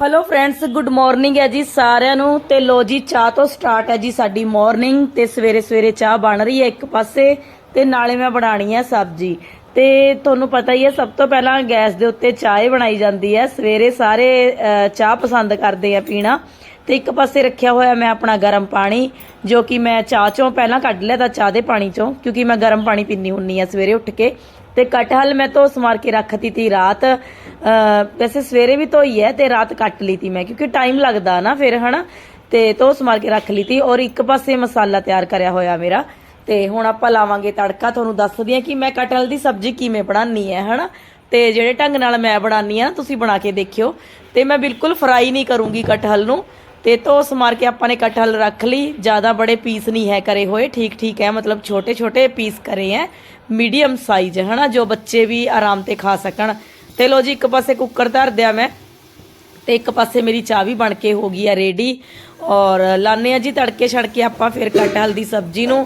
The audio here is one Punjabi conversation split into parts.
ਹੈਲੋ ਫਰੈਂਡਸ ਗੁੱਡ ਮਾਰਨਿੰਗ ਹੈ ਜੀ ਸਾਰਿਆਂ ਨੂੰ। ਤੇ ਲੋ ਜੀ, ਚਾਹ ਤੋਂ ਸਟਾਰਟ ਹੈ ਜੀ ਸਾਡੀ ਮਾਰਨਿੰਗ ਤੇ ਸਵੇਰੇ ਸਵੇਰੇ ਚਾਹ ਬਣ ਰਹੀ ਹੈ ਇੱਕ ਪਾਸੇ। ਤੇ ਨਾਲੇ ਮੈਂ ਬਣਾਣੀ ਹੈ ਸਬਜ਼ੀ। ਤੇ ਤੁਹਾਨੂੰ ਪਤਾ ਹੀ ਹੈ, ਸਭ ਤੋਂ ਪਹਿਲਾਂ ਗੈਸ ਦੇ ਉੱਤੇ ਚਾਹ ਹੀ ਬਣਾਈ ਜਾਂਦੀ ਹੈ। ਸਵੇਰੇ ਸਾਰੇ ਚਾਹ ਪਸੰਦ ਕਰਦੇ ਆ ਪੀਣਾ। ਤੇ ਇੱਕ ਪਾਸੇ ਰੱਖਿਆ ਹੋਇਆ ਮੈਂ ਆਪਣਾ ਗਰਮ ਪਾਣੀ, ਜੋ ਕਿ ਮੈਂ ਚਾਹ ਚੋਂ ਪਹਿਲਾਂ ਕੱਢ ਲਿਆ ਤਾਂ ਚਾਹ ਦੇ ਪਾਣੀ ਚੋਂ, ਕਿਉਂਕਿ ਮੈਂ ਗਰਮ ਪਾਣੀ ਪੀਣੀ ਹੁੰਨੀ ਆ ਸਵੇਰੇ ਉੱਠ ਕੇ। ਤੇ ਕਟਹਲ ਮੈਂ ਧੋ ਸਮਾਰ ਕੇ ਰੱਖਤੀ ਤੀ ਰਾਤ। ਵੈਸੇ ਸਵੇਰੇ ਵੀ ਧੋਈ ਹੈ ਤੇ ਰਾਤ ਕੱਟ ਲਈ ਤੀ ਮੈਂ, ਕਿਉਂਕਿ ਟਾਈਮ ਲੱਗਦਾ ਨਾ ਫਿਰ, ਹਨਾ? ਤੇ ਧੋ ਸਮਾਰ ਕੇ ਰੱਖ ਲਈ ਤੀ ਔਰ ਇੱਕ ਪਾਸੇ ਮਸਾਲਾ ਤਿਆਰ ਕਰਿਆ ਹੋਇਆ ਮੇਰਾ। ਤੇ ਹੁਣ ਆਪਾਂ ਲਾਵਾਂਗੇ ਤੜਕਾ। ਤੁਹਾਨੂੰ ਦੱਸਦੀ ਆ ਕਿ ਮੈਂ ਕਟਹਲ ਦੀ ਸਬਜ਼ੀ ਕਿਵੇਂ ਬਣਾਉਣੀ ਹੈ ਹਨਾ? ਤੇ ਜਿਹੜੇ ਢੰਗ ਨਾਲ ਮੈਂ ਬਣਾਉਣੀ ਆ, ਤੁਸੀਂ ਬਣਾ ਕੇ ਦੇਖਿਓ। ਤੇ ਮੈਂ ਬਿਲਕੁਲ ਫਰਾਈ ਨਹੀਂ ਕਰੂੰਗੀ ਕਟਹਲ ਨੂੰ। ਤੇ ਧੋਸ ਮਾਰ ਕੇ ਆਪਾਂ ਨੇ ਕਟਹਲ ਰੱਖ ਲਈ। ਜ਼ਿਆਦਾ ਬੜੇ ਪੀਸ ਨਹੀਂ ਹੈ ਕਰੇ ਹੋਏ। ਠੀਕ ਠੀਕ ਹੈ, ਮਤਲਬ ਛੋਟੇ ਛੋਟੇ ਪੀਸ ਕਰੇ ਹੈ। ਮੀਡੀਅਮ ਸਾਈਜ਼ ਹਨਾ, ਜੋ ਬੱਚੇ ਵੀ ਆਰਾਮ ਤੇ ਖਾ ਸਕਣ। ਤੇ ਲੋ ਜੀ, ਇੱਕ ਪਾਸੇ ਕੁੱਕਰ ਧਰ ਦਿਆ ਮੈਂ, ਤੇ ਇੱਕ ਪਾਸੇ ਮੇਰੀ ਚਾਹ ਵੀ ਬਣ ਕੇ ਹੋ ਗਈ ਆ ਰੈਡੀ ਔਰ ਲਾਣੇ ਆ ਜੀ ਤੜਕੇ ਛੜਕੇ ਆਪਾਂ ਫਿਰ ਕੱਟ ਹਲਦੀ ਸਬਜ਼ੀ ਨੂੰ।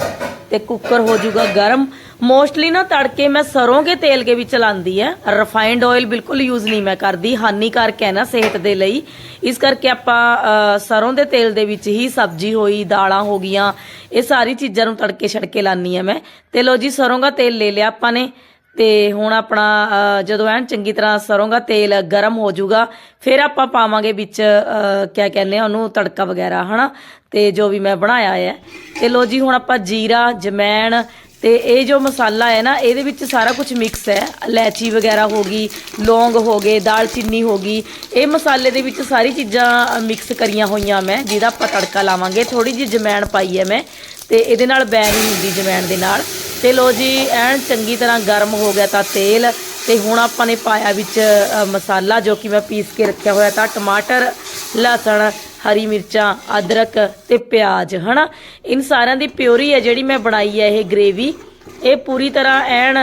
ਤੇ ਕੁੱਕਰ ਹੋ ਜਾਊਗਾ ਗਰਮ। ਮੋਸਟਲੀ ਨਾ ਤੜਕੇ ਮੈਂ ਸਰੋਂ ਕੇ ਤੇਲ ਕੇ ਵਿੱਚ ਲਾਂਦੀ ਹੈ। ਰਿਫਾਈਨਡ ਆਇਲ ਬਿਲਕੁਲ ਯੂਜ਼ ਨਹੀਂ ਮੈਂ ਕਰਦੀ। ਹਾਨੀਕਾਰਕ ਹੈ ਨਾ ਸਿਹਤ ਦੇ ਲਈ। ਇਸ ਕਰਕੇ ਆਪਾਂ ਅ, ਸਰੋਂ ਦੇ ਤੇਲ ਦੇ ਵਿੱਚ ਹੀ ਸਬਜ਼ੀ ਹੋਈ ਦਾਲਾਂ ਹੋ ਗਈਆਂ ਇਹ ਸਾਰੀ ਚੀਜ਼ਾਂ ਨੂੰ ਤੜਕੇ ਛੜਕੇ ਲਾਨੀ ਆ ਮੈਂ। ਤੇ ਲੋ ਜੀ ਸਰੋਂ ਦਾ ਤੇਲ ਲੈ ਲਿਆ ਆਪਾਂ ਨੇ। ਤੇ ਹੁਣ ਆਪਣਾ ਜਦੋਂ ਐਨ ਚੰਗੀ ਤਰ੍ਹਾਂ ਸਰੋਂ ਦਾ ਤੇਲ ਗਰਮ ਹੋ ਜਾਊਗਾ ਫਿਰ ਆਪਾਂ ਪਾਵਾਂਗੇ ਵਿੱਚ ਕਿਆ ਕਹਿੰਦੇ ਆ ਉਹਨੂੰ, ਤੜਕਾ ਵਗੈਰਾ, ਹਨਾ? ਤੇ ਜੋ ਵੀ ਮੈਂ ਬਣਾਇਆ ਹੈ ਤੇ ਲੋ ਜੀ, ਹੁਣ ਆਪਾਂ ਜੀਰਾ, ਜਮੈਣ ਤੇ ਇਹ ਜੋ ਮਸਾਲਾ ਹੈ ਨਾ, ਇਹਦੇ ਵਿੱਚ ਸਾਰਾ ਕੁਝ ਮਿਕਸ ਹੈ। ਇਲਾਇਚੀ ਵਗੈਰਾ ਹੋ ਗਈ, ਲੌਂਗ ਹੋ ਗਏ, ਦਾਲਚੀਨੀ ਹੋ ਗਈ। ਇਹ ਮਸਾਲੇ ਦੇ ਵਿੱਚ ਸਾਰੀ ਚੀਜ਼ਾਂ ਮਿਕਸ ਕਰੀਆਂ ਹੋਈਆਂ ਮੈਂ, ਜਿਹਦਾ ਆਪਾਂ ਤੜਕਾ ਲਾਵਾਂਗੇ। ਥੋੜੀ ਜਿਹੀ ਜਮੈਣ ਪਾਈ ਹੈ ਮੈਂ। ਤੇ ਇਹਦੇ ਨਾਲ ਬੈਨ ਨਹੀਂ ਹੁੰਦੀ ਜਵੈਣ ਦੇ ਨਾਲ। ਤੇ ਲੋ ਜੀ, ਐਨ ਚੰਗੀ ਤਰ੍ਹਾਂ ਗਰਮ ਹੋ ਗਿਆ ਤਾਂ ਤੇਲ। ਤੇ ਹੁਣ ਆਪਾਂ ਨੇ ਪਾਇਆ ਵਿੱਚ ਮਸਾਲਾ ਜੋ ਕਿ ਮੈਂ ਪੀਸ ਕੇ ਰੱਖਿਆ ਹੋਇਆ ਤਾਂ ਟਮਾਟਰ, ਲਸਣ, ਹਰੀ ਮਿਰਚਾਂ, ਅਦਰਕ ਤੇ ਪਿਆਜ਼, ਹਨਾ? ਇਨ ਸਾਰਿਆਂ ਦੀ ਪਿਓਰੀ ਹੈ ਜਿਹੜੀ ਮੈਂ ਬਣਾਈ ਹੈ ਇਹ ਗ੍ਰੇਵੀ। ਇਹ ਪੂਰੀ ਤਰ੍ਹਾਂ ਐਨ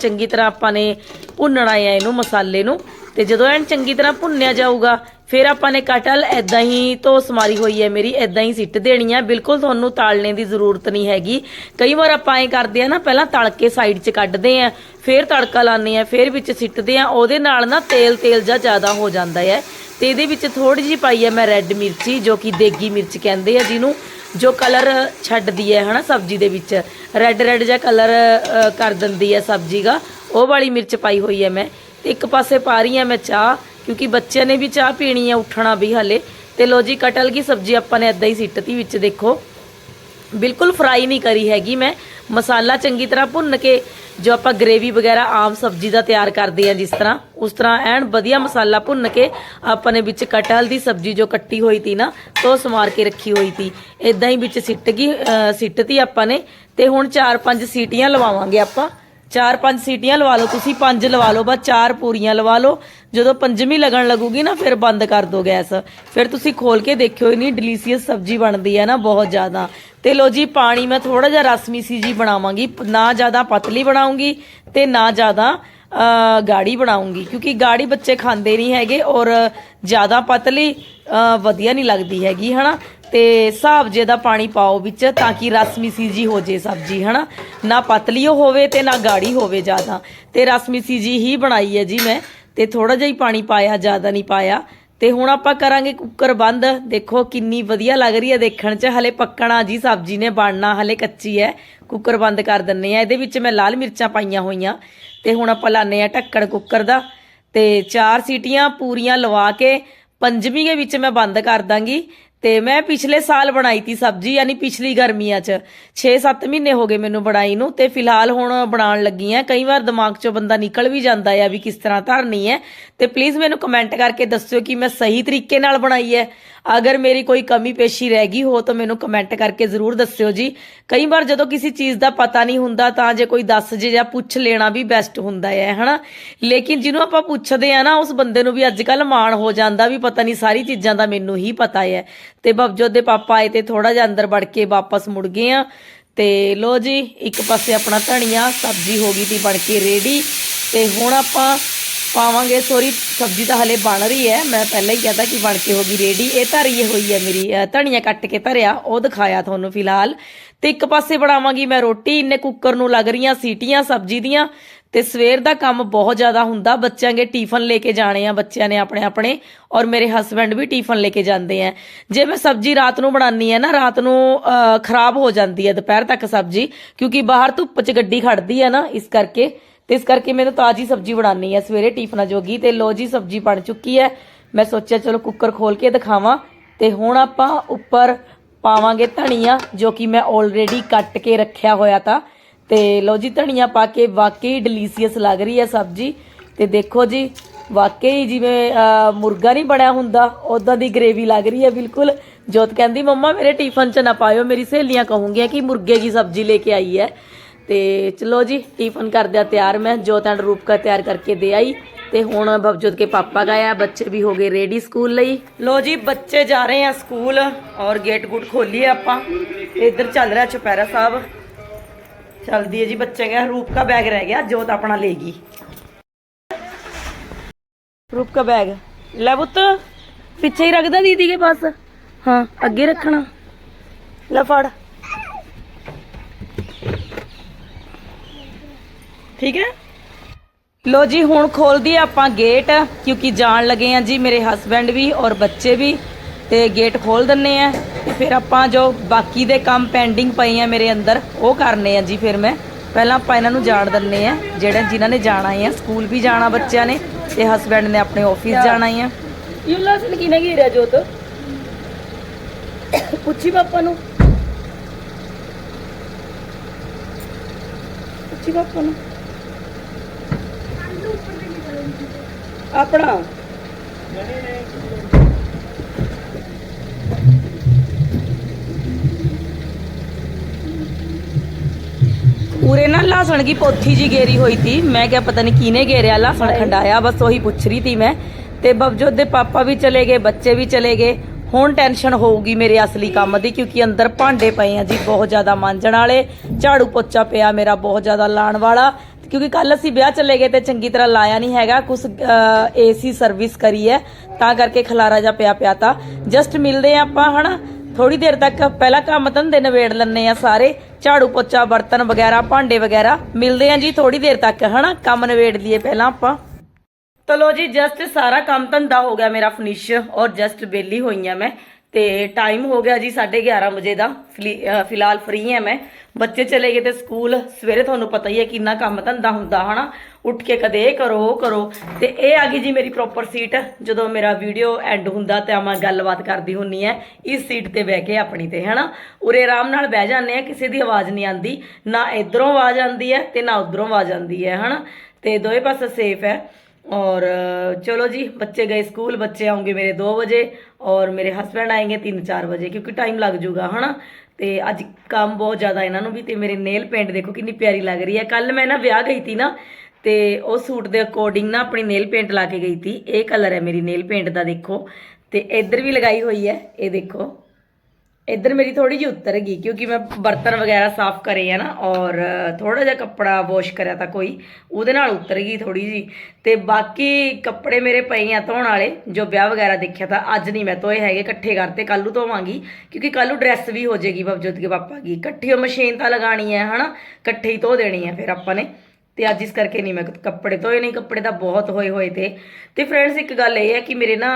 ਚੰਗੀ ਤਰ੍ਹਾਂ ਆਪਾਂ ਨੇ ਭੁੰਨਣਾ ਹੈ ਇਹਨੂੰ, ਮਸਾਲੇ ਨੂੰ। ਤੇ ਜਦੋਂ ਐਨ ਚੰਗੀ ਤਰ੍ਹਾਂ ਭੁੰਨਿਆ ਜਾਊਗਾ ਫਿਰ ਆਪਾਂ ਨੇ ਕਟਲ ਐਦਾਂ ਹੀ ਧੋਸ ਮਾਰੀ ਹੋਈ ਹੈ ਮੇਰੀ ਐਦਾਂ ਹੀ ਸਿੱਟ ਦੇਣੀ ਹੈ ਬਿਲਕੁਲ ਤੁਹਾਨੂੰ ਤਾਲਣੇ ਦੀ ਜ਼ਰੂਰਤ ਨਹੀਂ ਹੈਗੀ। ਕਈ ਵਾਰ ਆਪਾਂ ਐ ਕਰਦੇ ਆ ਨਾ, ਪਹਿਲਾਂ ਤਲ ਕੇ ਸਾਈਡ 'ਚ ਕੱਢਦੇ ਆ, ਫਿਰ ਤੜਕਾ ਲਾਉਂਦੇ ਆ, ਫਿਰ ਵਿੱਚ ਸਿੱਟਦੇ ਆ, ਉਹਦੇ ਨਾਲ ਨਾ ਤੇਲ ਤੇਲ ਜਿਹਾ ਜ਼ਿਆਦਾ ਹੋ ਜਾਂਦਾ ਹੈ। ਤੇ ਇਹਦੇ ਵਿੱਚ ਥੋੜੀ ਜਿਹੀ ਪਾਈ ਹੈ ਮੈਂ ਰੈੱਡ ਮਿਰਚੀ, ਜੋ ਕਿ ਦੇਗੀ ਮਿਰਚ ਕਹਿੰਦੇ ਆ ਜਿਹਨੂੰ, ਜੋ ਕਲਰ ਛੱਡਦੀ ਹੈ, ਹਨਾ, ਸਬਜ਼ੀ ਦੇ ਵਿੱਚ। ਰੈੱਡ ਰੈੱਡ ਜਿਹਾ ਕਲਰ ਕਰ ਦਿੰਦੀ ਹੈ ਸਬਜ਼ੀ ਦਾ ਉਹ ਵਾਲੀ ਮਿਰਚ ਪਾਈ ਹੋਈ ਹੈ ਮੈਂ। ਤੇ ਇੱਕ ਪਾਸੇ ਪਾ ਰਹੀ ਹਾਂ ਮੈਂ ਚਾਹ। ਕਿਉਂਕਿ ਬੱਚਿਆਂ ਨੇ ਵੀ ਚਾਹ ਪੀਣੀ ਹੈ ਉੱਠਣਾ ਵੀ ਹਲੇ। ਤੇ ਲੋ ਜੀ ਕਟਲ ਦੀ ਸਬਜ਼ੀ ਆਪਾਂ ਨੇ ਐਦਾਂ ਹੀ ਸਿੱਟਤੀ ਵਿੱਚ ਦੇਖੋ। ਬਿਲਕੁਲ ਫਰਾਈ ਨਹੀਂ ਕਰੀ ਹੈਗੀ ਮੈਂ। ਮਸਾਲਾ ਚੰਗੀ ਤਰ੍ਹਾਂ ਭੁੰਨ ਕੇ ਜੋ ਆਪਾਂ ਗ੍ਰੇਵੀ ਵਗੈਰਾ ਆਮ ਸਬਜ਼ੀ ਦਾ ਤਿਆਰ ਕਰਦੇ ਆ ਜਿਸ ਤਰ੍ਹਾਂ ਉਸ ਤਰ੍ਹਾਂ ਐਨ ਵਧੀਆ ਮਸਾਲਾ ਭੁੰਨ ਕੇ ਆਪਾਂ ਨੇ ਵਿੱਚ ਕਟਹਲ ਦੀ ਸਬਜ਼ੀ ਜੋ ਕੱਟੀ ਹੋਈ ਤੀ ਨਾ ਤੋ ਸਮਾਰ ਕੇ ਰੱਖੀ ਹੋਈ ਤੀ। ਇਦਾਂ ਹੀ ਵਿੱਚ ਸਿੱਟ ਗਈ ਅ, ਸਿੱਟਤੀ ਆਪਾਂ ਨੇ। ਤੇ ਹੁਣ 4-5 ਸੀਟੀਆਂ ਲਵਾਵਾਂਗੇ ਆਪਾਂ। ਚਾਰ ਪੰਜ ਸੀਟੀਆਂ ਲਵਾ ਲਓ ਤੁਸੀਂ ਪੰਜ ਲਵਾ ਲਓ ਬਸ ਚਾਰ ਪੂਰੀਆਂ ਲਵਾ ਲਓ। ਜਦੋਂ ਪੰਜਵੀਂ ਲੱਗਣ ਲੱਗੂਗੀ ਨਾ ਫਿਰ ਬੰਦ ਕਰ ਦਿਓ ਗੈਸ। ਫਿਰ ਤੁਸੀਂ ਖੋਲ ਕੇ ਦੇਖਿਓ ਇਨੀ ਡਿਲੀਸ਼ੀਅਸ ਸਬਜ਼ੀ ਬਣਦੀ ਹੈ ਨਾ ਬਹੁਤ ਜ਼ਿਆਦਾ। ਤੇ ਲੋ ਜੀ ਪਾਣੀ ਮੈਂ ਥੋੜਾ ਜਿਹਾ ਰਸਮੀ ਸੀ ਜੀ ਬਣਾਵਾਂਗੀ। ਨਾ ਜ਼ਿਆਦਾ ਪਤਲੀ ਬਣਾਉਂਗੀ ਤੇ ਨਾ ਜ਼ਿਆਦਾ ਅ, ਗਾੜੀ ਬਣਾਉਂਗੀ। ਕਿਉਂਕਿ ਗਾੜੀ ਬੱਚੇ ਖਾਂਦੇ ਨਹੀਂ ਹੈਗੇ ਔਰ ਜ਼ਿਆਦਾ ਪਤਲੀ ਅ, ਵਧੀਆ ਨਹੀਂ ਲੱਗਦੀ ਹੈਗੀ ਹਨਾ? ਤੇ ਹਿਸਾਬ ਜੇ ਦਾ ਪਾਣੀ ਪਾਓ ਵਿੱਚ ਤਾਂ ਕਿ ਰਸਮੀ ਸੀ ਜੀ ਹੋ ਜੇ ਸਬਜੀ, ਹਨਾ? ਨਾ ਪਤਲੀ ਹੋਵੇ ਤੇ ਨਾ ਗਾੜੀ ਹੋਵੇ ਜ਼ਿਆਦਾ। ਤੇ ਰਸਮੀ ਸੀ ਜੀ ਹੀ ਬਣਾਈ ਹੈ ਜੀ ਮੈਂ, ਤੇ ਥੋੜਾ ਜਿਹਾ ਹੀ ਪਾਣੀ ਪਾਇਆ, ਜ਼ਿਆਦਾ ਨਹੀਂ ਪਾਇਆ। ਤੇ ਹੁਣ ਆਪਾਂ ਕਰਾਂਗੇ ਕੁੱਕਰ ਬੰਦ। ਦੇਖੋ ਕਿੰਨੀ ਵਧੀਆ ਲੱਗ ਰਹੀ ਹੈ ਦੇਖਣ 'ਚ। ਹਲੇ ਪੱਕਣਾ ਜੀ ਸਬਜ਼ੀ ਨੇ, ਬਣਨਾ ਹਲੇ ਕੱਚੀ ਹੈ। ਕੁੱਕਰ ਬੰਦ ਕਰ ਦਿੰਨੇ ਆ। ਇਹਦੇ ਵਿੱਚ ਮੈਂ ਲਾਲ ਮਿਰਚਾਂ ਪਾਈਆਂ ਹੋਈਆਂ। ਤੇ ਹੁਣ ਆਪਾਂ ਲਾਣੇ ਆ ਢੱਕਣ ਕੁੱਕਰ ਦਾ। ਤੇ ਚਾਰ ਸੀਟੀਆਂ ਪੂਰੀਆਂ ਲਵਾ ਕੇ ਪੰਜਵੀਂ ਦੇ ਵਿੱਚ ਮੈਂ ਬੰਦ ਕਰ ਦਾਂਗੀ। ਤੇ ਮੈਂ ਪਿਛਲੇ ਸਾਲ ਬਣਾਈ ਤੀ ਸਬਜ਼ੀ, ਯਾਨੀ ਪਿਛਲੀ ਗਰਮੀਆਂ 'ਚ। 6-7 ਮਹੀਨੇ ਹੋ ਗਏ ਮੈਨੂੰ ਬਣਾਈ ਨੂੰ ਤੇ ਫਿਲਹਾਲ ਹੁਣ ਬਣਾਉਣ ਲੱਗੀ ਆ। ਕਈ ਵਾਰ ਦਿਮਾਗ 'ਚੋਂ ਬੰਦਾ ਨਿਕਲ ਵੀ ਜਾਂਦਾ ਆ ਵੀ ਕਿਸ ਤਰ੍ਹਾਂ ਧਰਨੀ ਹੈ। ਤੇ ਪਲੀਜ਼ ਮੈਨੂੰ ਕਮੈਂਟ ਕਰਕੇ ਦੱਸਿਓ ਕਿ ਮੈਂ ਸਹੀ ਤਰੀਕੇ ਨਾਲ ਬਣਾਈ ਹੈ। ਅਗਰ ਮੇਰੀ ਕੋਈ ਕਮੀ ਪੇਸ਼ੀ ਰਹਿ ਗਈ ਹੋ ਤਾਂ ਮੈਨੂੰ ਕਮੈਂਟ ਕਰਕੇ ਜ਼ਰੂਰ ਦੱਸਿਓ ਜੀ। ਕਈ ਵਾਰ ਜਦੋਂ ਕਿਸੇ ਚੀਜ਼ ਦਾ ਪਤਾ ਨਹੀਂ ਹੁੰਦਾ ਤਾਂ ਜੇ ਕੋਈ ਦੱਸ ਜੇ ਜਾਂ ਪੁੱਛ ਲੈਣਾ ਵੀ ਬੈਸਟ ਹੁੰਦਾ ਹੈ, ਹਨਾ? ਲੇਕਿਨ ਜਿਹਨੂੰ ਆਪਾਂ ਪੁੱਛਦੇ ਆ ਨਾ, ਉਸ ਬੰਦੇ ਨੂੰ ਵੀ ਅੱਜ ਕੱਲ ਮਾਣ ਹੋ ਜਾਂਦਾ ਵੀ ਪਤਾ ਨਹੀਂ, ਸਾਰੀ ਚੀਜ਼ਾਂ ਦਾ ਮੈਨੂੰ ਹੀ ਪਤਾ ਹੈ। ਤੇ ਬਬਜੋਤ ਦੇ ਪਾਪਾ ਆਏ ਤੇ ਥੋੜਾ ਜਿਹਾ ਅੰਦਰ ਵੜ ਕੇ ਵਾਪਸ ਮੁੜ ਗਏ ਆ। ਤੇ ਲੋ ਜੀ, ਇੱਕ ਪਾਸੇ ਆਪਣਾ ਧਨੀਆ, ਸਬਜ਼ੀ ਹੋ ਗਈ ਤੀ ਬਣ ਕੇ ਰੈਡੀ ਤੇ ਹੁਣ ਆਪਾਂ ਪਾਵਾਂਗੇ। ਸੋਰੀ ਸਬਜ਼ੀ ਤਾਂ ਹਲੇ ਬਣ ਰਹੀ ਹੈ। ਮੈਂ ਪਹਿਲਾਂ ਹੀ ਕਹਤਾ ਕਿ ਬਣ ਕੇ ਹੋ ਗਈ ਰੈਡੀ ਇਹ ਧਰੀ ਹੋਈ ਹੈ ਮੇਰੀ ਅਹ ਕੱਟ ਕੇ ਧਰਿਆ। ਉਹ ਦਿਖਾਇਆ ਤੁਹਾਨੂੰ ਫਿਲਹਾਲ। ਤੇ ਇੱਕ ਪਾਸੇ ਬਣਾਵਾਂਗੀ ਮੈਂ ਰੋਟੀ। ਇੰਨੇ ਕੁੱਕਰ ਨੂੰ ਲੱਗ ਰਹੀਆਂ ਸੀਟੀਆਂ ਸਬਜ਼ੀ ਦੀਆਂ। ਤੇ ਸਵੇਰ ਦਾ ਕੰਮ ਬਹੁਤ ਜ਼ਿਆਦਾ ਹੁੰਦਾ। ਬੱਚਿਆਂ ਦੇ ਟਿਫਨ ਲੈ ਕੇ ਜਾਣੇ ਆ। ਬੱਚਿਆਂ ਨੇ ਆਪਣੇ ਆਪਣੇ। ਔਰ ਮੇਰੇ ਹਸਬੰਡ ਵੀ ਟਿਫਨ ਲੈ ਕੇ ਜਾਂਦੇ ਆ। ਜੇ ਮੈਂ ਸਬਜ਼ੀ ਰਾਤ ਨੂੰ ਬਣਾਉਣੀ ਆ ਨਾ ਰਾਤ ਨੂੰ ਅਹ, ਖਰਾਬ ਹੋ ਜਾਂਦੀ ਹੈ ਦੁਪਹਿਰ ਤੱਕ ਸਬਜ਼ੀ। ਕਿਉਂਕਿ ਬਾਹਰ ਧੁੱਪ 'ਚ ਗੱਡੀ ਖੜਦੀ ਹੈ ਨਾ ਇਸ ਕਰਕੇ ਤੇ ਇਸ ਕਰਕੇ ਮੈਨੂੰ ਤਾਜ਼ੀ ਸਬਜ਼ੀ ਬਣਾਉਣੀ ਹੈ ਸਵੇਰੇ ਟਿਫਨਾਂ ਜੋਗੀ ਤੇ ਲੋ ਜੀ ਸਬਜ਼ੀ ਬਣ ਚੁੱਕੀ ਹੈ। ਮੈਂ ਸੋਚਿਆ ਚਲੋ ਕੁੱਕਰ ਖੋਲ ਕੇ ਦਿਖਾਵਾਂ ਤੇ ਹੁਣ ਆਪਾਂ ਉੱਪਰ ਪਾਵਾਂਗੇ ਧਨੀਆ ਜੋ ਕਿ ਮੈਂ ਆਲਰੇਡੀ ਕੱਟ ਕੇ ਰੱਖਿਆ ਹੋਇਆ ਤਾਂ। ਤੇ ਲਓ ਜੀ ਧਨੀਆ ਪਾ ਕੇ ਵਾਕਈ ਡਿਲੀਸ਼ੀਅਸ ਲੱਗ ਰਹੀ ਹੈ ਸਬਜ਼ੀ। ਤੇ ਦੇਖੋ ਜੀ, ਵਾਕਈ ਜਿਵੇਂ ਮੁਰਗਾ ਨਹੀਂ ਬਣਿਆ ਹੁੰਦਾ ਉਦਾਂ ਦੀ ਗ੍ਰੇਵੀ ਲੱਗ ਰਹੀ ਹੈ ਬਿਲਕੁਲ। ਜੋਤ ਕਹਿੰਦੀ, ਮੰਮਾ, ਮੇਰੇ ਟਿਫਨ 'ਚ ਨਾ ਪਾਇਓ, ਮੇਰੀ ਸਹੇਲੀਆਂ ਕਹੂੰਗੀਆਂ ਕਿ ਮੁਰਗੇ ਦੀ ਸਬਜ਼ੀ ਲੈ ਕੇ ਆਈ ਹੈ। ਤੇ ਚਲੋ ਜੀ, ਟਿਫਨ ਕਰਦਿਆ ਤਿਆਰ ਮੈਂ ਜੋਤ ਐਂਡ ਰੂਪਕਾ ਤਿਆਰ ਕਰਕੇ ਦੇ ਆਈ। ਤੇ ਹੁਣ ਬਬਜੋਤ ਕੇ ਪਾਪਾ ਗਏ ਬੱਚੇ ਵੀ ਹੋ ਗਏ ਰੈਡੀ ਸਕੂਲ ਲਈ। ਲੋ ਜੀ, ਬੱਚੇ ਜਾ ਰਹੇ ਆ ਸਕੂਲ ਔਰ ਗੇਟ ਗੁੱਟ ਖੋਲੀਏ ਆਪਾਂ। ਇੱਧਰ ਚੱਲ ਰਿਹਾ ਚੁਪਹਿਰਾ ਸਾਹਿਬ। ਚਲਦੀ ਹੈ ਜੀ, ਬੱਚੇ ਗਿਆ ਰੂਪ ਦਾ ਬੈਗ ਰਹਿ ਗਿਆ, ਜੋਤ ਆਪਣਾ ਲੈ ਗਈ। ਰੂਪ ਦਾ ਬੈਗ ਲੈ ਪੁੱਤ, ਪਿੱਛੇ ਹੀ ਰੱਖਦਾ ਦੀਦੀ ਕੇ ਪਾਸ। ਹਾਂ, ਅੱਗੇ ਰੱਖਣਾ। ਲੈ ਫੜ। ਠੀਕ ਹੈ? ਲੋ ਜੀ ਹੁਣ ਖੋਲਦੀ ਆਪਾਂ ਗੇਟ ਕਿਉਂਕਿ ਜਾਣ ਲੱਗੇ ਆ ਜੀ ਮੇਰੇ ਹਸਬੰਡ ਵੀ ਔਰ ਬੱਚੇ ਵੀ ਤੇ ਗੇਟ ਖੋਲ ਦਿੰਨੇ ਆ ਤੇ ਫਿਰ ਆਪਾਂ ਜੋ ਬਾਕੀ ਦੇ ਕੰਮ ਪੈਂਡਿੰਗ ਪਏ ਆ ਮੇਰੇ ਅੰਦਰ ਉਹ ਕਰਨੇ ਆ ਜੀ ਫਿਰ ਮੈਂ। ਪਹਿਲਾਂ ਆਪਾਂ ਇਹਨਾਂ ਨੂੰ ਜਾਣ ਦਿੰਨੇ ਆ ਜਿਹੜੇ ਜਿਨ੍ਹਾਂ ਨੇ ਜਾਣਾ ਆ। ਸਕੂਲ ਵੀ ਜਾਣਾ ਬੱਚਿਆਂ ਨੇ ਤੇ ਹਸਬੰਡ ਨੇ ਆਪਣੇ ਆਫਿਸ ਜਾਣਾ ਆ। ਯੁੱਲਾ ਸਨ ਕਿਨੇ ਘੇਰਿਆ ਜੋਤ? ਪੁੱਛੀ ਪਾਪਾ ਨੂੰ। ਪੁੱਛੀ ਪਾਪਾ ਨੂੰ। ਆਪਣਾ। ਉਰੇ ਨਾ ਲਸਣ ਕੀ ਪੋਥੀ ਜੀ ਗੇਰੀ ਹੋਈ ਤੀ। ਮੈਂ ਕਿਹਾ ਪਤਾ ਨਹੀਂ ਕਿਨੇ ਗੇਰਿਆ ਲਸਣ ਖੰਡਾਇਆ ਬਸ ਉਹੀ ਪੁੱਛ ਰਹੀ ਤੀ ਮੈਂ। ਤੇ ਬਬਜੋਤ ਦੇ ਪਾਪਾ ਵੀ ਚਲੇ ਗਏ ਬੱਚੇ ਵੀ ਚਲੇ ਗਏ। ਹੁਣ ਟੈਨਸ਼ਨ ਹੋਊਗੀ ਮੇਰੇ ਅਸਲੀ ਕੰਮ ਦੀ ਕਿਉਂਕਿ ਅੰਦਰ ਭਾਂਡੇ ਪਏ ਆ ਜੀ ਬਹੁਤ ਜ਼ਿਆਦਾ ਮਾਂਜਣ ਵਾਲੇ ਝਾੜੂ ਪੋਚਾ ਪਿਆ ਮੇਰਾ ਬਹੁਤ ਜ਼ਿਆਦਾ ਲਾਣ ਵਾਲਾ। ਕਿਉਂਕਿ ਕੱਲ ਅਸੀਂ ਵਿਆਹ ਚਲੇ ਗਏ ਤੇ ਚੰਗੀ ਤਰ੍ਹਾਂ ਲਾਇਆ ਨਹੀਂ ਹੈਗਾ ਕੁਝ ਏਸੀ ਸਰਵਿਸ ਕਰੀ ਹੈ, ਤਾਂ ਕਰਕੇ ਖਲਾਰਾ ਜਾ ਪਿਆ ਪਿਆ ਤਾਂ। ਜਸਟ ਮਿਲਦੇ ਆ ਆਪਾਂ, ਹਨਾ? ਥੋੜੀ ਦੇਰ ਤੱਕ, ਪਹਿਲਾ ਕੰਮ ਧੰਦੇ ਨਵੇੜ ਲੈਣੇ ਆ ਸਾਰੇ, ਝਾੜੂ ਪੋਚਾ, ਬਰਤਨ ਵਗੈਰਾ, ਭਾਂਡੇ ਵਗੈਰਾ। ਮਿਲਦੇ ਆ ਜੀ ਥੋੜੀ ਦੇਰ ਤੱਕ, ਹਨਾ? ਕੰਮ ਨਵੇੜ ਲਈਏ ਪਹਿਲਾਂ ਆਪਾਂ। ਚਲੋ ਜੀ ਜਸਟ ਸਾਰਾ ਕੰਮ ਧੰਦਾ ਹੋ ਗਿਆ ਮੇਰਾ ਫਿਨਿਸ਼ ਔਰ ਜਸਟ ਬੇਲੀ ਹੋਈ ਆ ਮੈਂ। ਤੇ ਟਾਈਮ ਹੋ ਗਿਆ ਜੀ 11:30 ਵਜੇ ਦਾ। ਫਿਲੀ- ਫਿਲਹਾਲ ਫ੍ਰੀ ਹਾਂ ਮੈਂ। ਬੱਚੇ ਚਲੇ ਗਏ ਤੇ ਸਕੂਲ ਸਵੇਰੇ ਤੁਹਾਨੂੰ ਪਤਾ ਹੀ ਹੈ ਕਿੰਨਾ ਕੰਮ ਧੰਦਾ ਹੁੰਦਾ, ਹਨਾ? ਉੱਠ ਕੇ ਕਦੇ ਇਹ ਕਰੋ, ਉਹ ਕਰੋ। ਤੇ ਇਹ ਆ ਗਈ ਜੀ ਮੇਰੀ ਪ੍ਰੋਪਰ ਸੀਟ ਜਦੋਂ ਮੇਰਾ ਵੀਡੀਓ ਐਂਡ ਹੁੰਦਾ ਤੇ ਮੈਂ ਗੱਲਬਾਤ ਕਰਦੀ ਹੁੰਨੀ ਹੈ। ਇਸ ਸੀਟ ਤੇ ਬਹਿ ਕੇ ਆਪਣੀ ਤੇ, ਹਨਾ? ਉਰੇ ਆਰਾਮ ਨਾਲ ਬਹਿ ਜਾਂਦੇ ਆ ਕਿਸੇ ਦੀ ਆਵਾਜ਼ ਨਹੀਂ ਆਂਦੀ ਨਾ ਇਧਰੋਂ ਆਵਾਜ਼ ਆਂਦੀ ਹੈ ਤੇ ਨਾ ਉਧਰੋਂ ਆਵਾਜ਼ ਆਂਦੀ ਹੈ, ਹਨਾ? ਤੇ ਦੋਵੇਂ ਪਾਸੇ ਸੇਫ ਹੈ। और अ, चलो जी बच्चे गए स्कूल बच्चे आएंगे मेरे दो बजे और मेरे हस्बैंड आएंगे तीन चार बजे क्योंकि टाइम लग जूगा है ना ਤੇ ਅੱਜ ਕੰਮ ਬਹੁਤ ਜ਼ਿਆਦਾ ਇਹਨਾਂ ਨੂੰ ਵੀ ਤੇ ਮੇਰੇ ਨੇਲ ਪੇਂਟ ਦੇਖੋ ਕਿੰਨੀ ਪਿਆਰੀ ਲੱਗ ਰਹੀ ਹੈ ਕੱਲ ਮੈਂ ਨਾ ਵਿਆਹ ਗਈ ਸੀ ਨਾ ਤੇ ਉਹ ਸੂਟ ਦੇ ਅਕੋਰਡਿੰਗ ਨਾ ਆਪਣੀ ਨੇਲ ਪੇਂਟ ਲਾ ਕੇ ਗਈ ਸੀ ਇਹ ਕਲਰ ਹੈ ਮੇਰੀ ਨੇਲ ਪੇਂਟ ਦਾ ਦੇਖੋ ਤੇ ਇੱਧਰ ਵੀ ਲਗਾਈ ਹੋਈ ਹੈ ਇਹ ਦੇਖੋ ਇੱਧਰ ਮੇਰੀ ਥੋੜੀ ਜਿਹੀ ਉਤਰ ਗਈ, ਕਿਉਂਕਿ ਮੈਂ ਬਰਤਨ ਵਗੈਰਾ ਸਾਫ਼ ਕਰੇ ਆ ਨਾ, ਔਰ ਥੋੜਾ ਜਿਹਾ ਕੱਪੜਾ ਵਾਸ਼ ਕਰਿਆ ਤਾਂ ਕੋਈ, ਉਹਦੇ ਨਾਲ ਉਤਰ ਗਈ ਥੋੜੀ ਜੀ ਤੇ ਬਾਕੀ ਕੱਪੜੇ ਮੇਰੇ ਪਏ ਆ ਧੋਣ ਵਾਲੇ, ਜੋ ਵਿਆਹ ਵਗੈਰਾ ਦੇਖਿਆ ਤਾਂ ਅੱਜ ਨਹੀਂ ਮੈਂ ਧੋਏ ਹੈਗੇ, ਇਕੱਠੇ ਕਰਤੇ ਕੱਲ੍ਹ ਨੂੰ ਧੋਵਾਂਗੀ, ਕਿਉਂਕਿ ਕੱਲ੍ਹ ਨੂੰ ਡਰੈਸ ਵੀ ਹੋ ਜਾਏਗੀ ਬਬਜੋਤ ਕੇ ਪਾਪਾ ਦੀ। ਇਕੱਠੀ ਉਹ ਮਸ਼ੀਨ ਤਾਂ ਲਗਾਣੀ ਹੈ, ਹਨਾ? ਇਕੱਠੇ ਹੀ ਧੋ ਦੇਣੀ ਹੈ ਫਿਰ ਆਪਾਂ ਨੇ। ਤੇ ਅੱਜ ਇਸ ਕਰਕੇ ਨਹੀਂ ਮੈਂ ਕੱਪੜੇ ਧੋਏ, ਨਹੀਂ ਕੱਪੜੇ ਤਾਂ ਬਹੁਤ ਹੋਏ ਹੋਏ ਤੇ। ਤੇ ਫਰੈਂਡਸ ਇੱਕ ਗੱਲ ਇਹ ਹੈ ਕਿ ਮੇਰੇ ਨਾ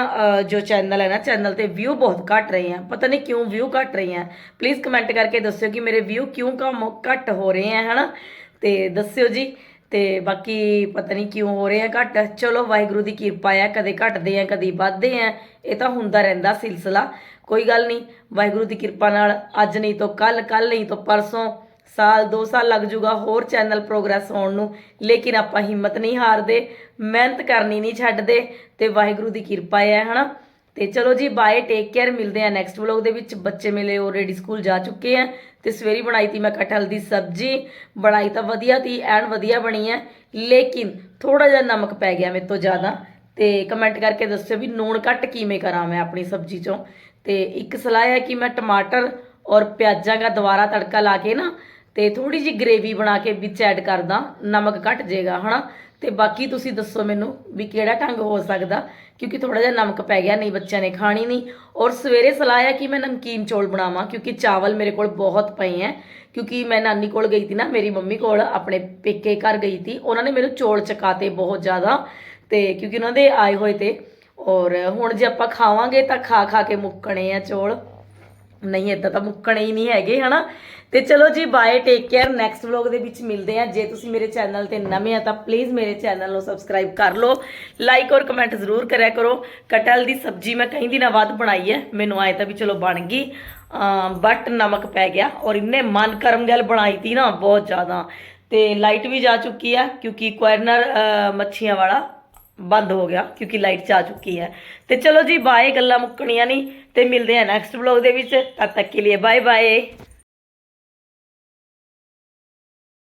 ਜੋ ਚੈਨਲ ਹੈ ਨਾ ਚੈਨਲ ਤੇ ਵਿਊ ਬਹੁਤ ਘਟ ਰਹੇ ਆ। ਪਤਾ ਨਹੀਂ ਕਿਉਂ ਵਿਊ ਘਟ ਰਹੇ ਆ। ਪਲੀਜ਼ ਕਮੈਂਟ ਕਰਕੇ ਦੱਸਿਓ ਕਿ ਮੇਰੇ ਵਿਊ ਕਿਉਂ ਕਮ ਘਟ ਹੋ ਰਹੇ ਆ, ਹਨਾ? ਤੇ ਦੱਸਿਓ ਜੀ। ਤੇ ਬਾਕੀ ਪਤਾ ਨਹੀਂ ਕਿਉਂ ਹੋ ਰਹੇ ਆ ਘਟ। ਚਲੋ, ਵਾਹਿਗੁਰੂ ਦੀ ਕਿਰਪਾ ਆ, ਕਦੇ ਘਟਦੇ ਆ, ਕਦੀ ਵੱਧਦੇ ਆ। ਇਹ ਤਾਂ ਹੁੰਦਾ ਰਹਿੰਦਾ ਸਿਲਸਿਲਾ। ਕੋਈ ਗੱਲ ਨਹੀਂ, ਵਾਹਿਗੁਰੂ ਦੀ ਕਿਰਪਾ ਨਾਲ ਅੱਜ ਨਹੀਂ ਤੋਂ ਕੱਲ ਕੱਲ ਨਹੀਂ ਤੋਂ ਪਰਸੋਂ। ਸਾਲ 2 ਸਾਲ ਲੱਗ ਜੂਗਾ ਹੋਰ ਚੈਨਲ ਪ੍ਰੋਗਰੈਸ ਹੋਣ ਨੂੰ, ਲੇਕਿਨ ਆਪਾਂ ਹਿੰਮਤ ਨਹੀਂ ਹਾਰਦੇ, ਮਿਹਨਤ ਕਰਨੀ ਨਹੀਂ ਛੱਡਦੇ ਤੇ ਵਾਹਿਗੁਰੂ ਦੀ ਕਿਰਪਾ ਹੈ, ਹਨਾ? ਤੇ ਚਲੋ ਜੀ ਬਾਏ ਟੇਕ ਕੇਅਰ ਮਿਲਦੇ ਆ ਨੈਕਸਟ ਵਲੌਗ ਦੇ ਵਿੱਚ। ਬੱਚੇ ਮੇਰੇ ਆਲਰੇਡੀ ਸਕੂਲ ਜਾ ਚੁੱਕੇ ਆ ਤੇ ਸਵੇਰੀ ਬਣਾਈ ਤੀ ਮੈਂ ਕਟਹਲ ਦੀ ਸਬਜ਼ੀ। ਬਣਾਈ ਤਾਂ ਵਧੀਆ ਤੀ, ਐਨ ਵਧੀਆ ਬਣੀ ਹੈ, ਲੇਕਿਨ ਥੋੜਾ ਜਿਹਾ ਨਮਕ ਪੈ ਗਿਆ ਮੇਰੇ ਤੋਂ ਜ਼ਿਆਦਾ ਤੇ ਕਮੈਂਟ ਕਰਕੇ ਦੱਸਿਓ ਵੀ ਨੂਣ ਘੱਟ ਕਿਵੇਂ ਕਰਾਂ ਮੈਂ ਆਪਣੀ ਸਬਜ਼ੀ ਚੋਂ। ਤੇ ਇੱਕ ਸਲਾਹ ਹੈ ਕਿ ਮੈਂ ਟਮਾਟਰ ਔਰ ਪਿਆਜ਼ਾਂ ਦਾ ਦੁਬਾਰਾ ਤੜਕਾ ਲਾ ਕੇ ਨਾ ਤੇ ਥੋੜੀ ਜੀ ਗ੍ਰੇਵੀ ਬਣਾ ਕੇ ਵਿੱਚ ਐਡ ਕਰਦਾ, ਨਮਕ ਘਟ ਜਾਏਗਾ ਹਨਾ? ਤੇ ਬਾਕੀ ਤੁਸੀਂ ਦੱਸੋ ਮੈਨੂੰ ਵੀ ਕਿਹੜਾ ਢੰਗ ਹੋ ਸਕਦਾ, ਕਿਉਂਕਿ ਥੋੜਾ ਜਿਹਾ ਨਮਕ ਪੈ ਗਿਆ, ਨਹੀਂ ਬੱਚਿਆਂ ਨੇ ਖਾਣੀ ਨਹੀਂ। ਔਰ ਸਵੇਰੇ ਸਲਾਹ ਹੈ ਕਿ ਮੈਂ ਨਮਕੀਨ ਚੌਲ ਬਣਾਵਾਂ, ਕਿਉਂਕਿ ਚਾਵਲ ਮੇਰੇ ਕੋਲ ਬਹੁਤ ਪਏ ਹੈ। ਕਿਉਂਕਿ ਮੈਂ ਨਾਨੀ ਕੋਲ ਗਈ ਸੀ ਨਾ, ਮੇਰੀ ਮੰਮੀ ਕੋਲ, ਆਪਣੇ ਪੇਕੇ ਘਰ ਗਈ ਸੀ ਉਹਨਾਂ ਨੇ ਮੈਨੂੰ ਚੌਲ ਚਕਾਤੇ ਬਹੁਤ ਜ਼ਿਆਦਾ, ਤੇ ਕਿਉਂਕਿ ਉਹਨਾਂ ਦੇ ਆਏ ਹੋਏ ਤੇ। ਔਰ ਹੁਣ ਜੇ ਆਪਾਂ ਖਾਵਾਂਗੇ ਤਾਂ ਖਾ ਖਾ ਕੇ ਮੁੱਕਣੇ ਆ ਚੌਲ। ਨਹੀਂ ਏਦਾਂ ਤਾਂ ਮੁੱਕਣੇ ਹੀ ਨਹੀਂ ਹੈਗੇ, ਹਨਾ? ਤੇ ਚਲੋ ਜੀ bye take care next vlog ਦੇ ਵਿੱਚ ਮਿਲਦੇ ਆ ਜੇ ਤੁਸੀਂ ਮੇਰੇ ਚੈਨਲ ਤੇ ਨਵੇਂ ਆ, ਤਾਂ ਪਲੀਜ਼ ਮੇਰੇ ਚੈਨਲ ਨੂੰ ਸਬਸਕ੍ਰਾਈਬ ਕਰ ਲਓ। ਲਾਈਕ ਔਰ ਕਮੈਂਟ ਜ਼ਰੂਰ ਕਰਿਆ ਕਰੋ। ਕਟਲ ਦੀ ਸਬਜ਼ੀ ਮੈਂ ਕਈ ਦਿਨਾਂ ਬਾਅਦ ਬਣਾਈ ਹੈ। ਮੈਨੂੰ ਆਏ ਤਾਂ ਵੀ ਚਲੋ ਬਣ ਗਈ। ਬਟ ਨਮਕ ਪੈ ਗਿਆ ਔਰ ਇੰਨੇ ਮਨ ਕਰਮ ਗੱਲ ਬਣਾਈ ਤੀ ਨਾ, ਬਹੁਤ ਜ਼ਿਆਦਾ। ਤੇ ਲਾਈਟ ਵੀ ਜਾ ਚੁੱਕੀ ਆ, ਕਿਉਂਕਿ ਕੁਆਰਨਰ ਮੱਛੀਆਂ ਵਾਲਾ ਬੰਦ ਹੋ ਗਿਆ, ਕਿਉਂਕਿ ਲਾਈਟ ਜਾ ਚੁੱਕੀ ਹੈ। ਤੇ ਚਲੋ ਜੀ ਬਾਏ ਗੱਲਾਂ ਮੁੱਕਣੀਆਂ ਨਹੀਂ। ਤੇ ਮਿਲਦੇ ਆ ਨੈਕਸਟ ਵਲੌਗ ਦੇ ਵਿੱਚ। ਤਦ ਤੱਕ ਕੇ ਲਈ ਬਾਏ ਬਾਏ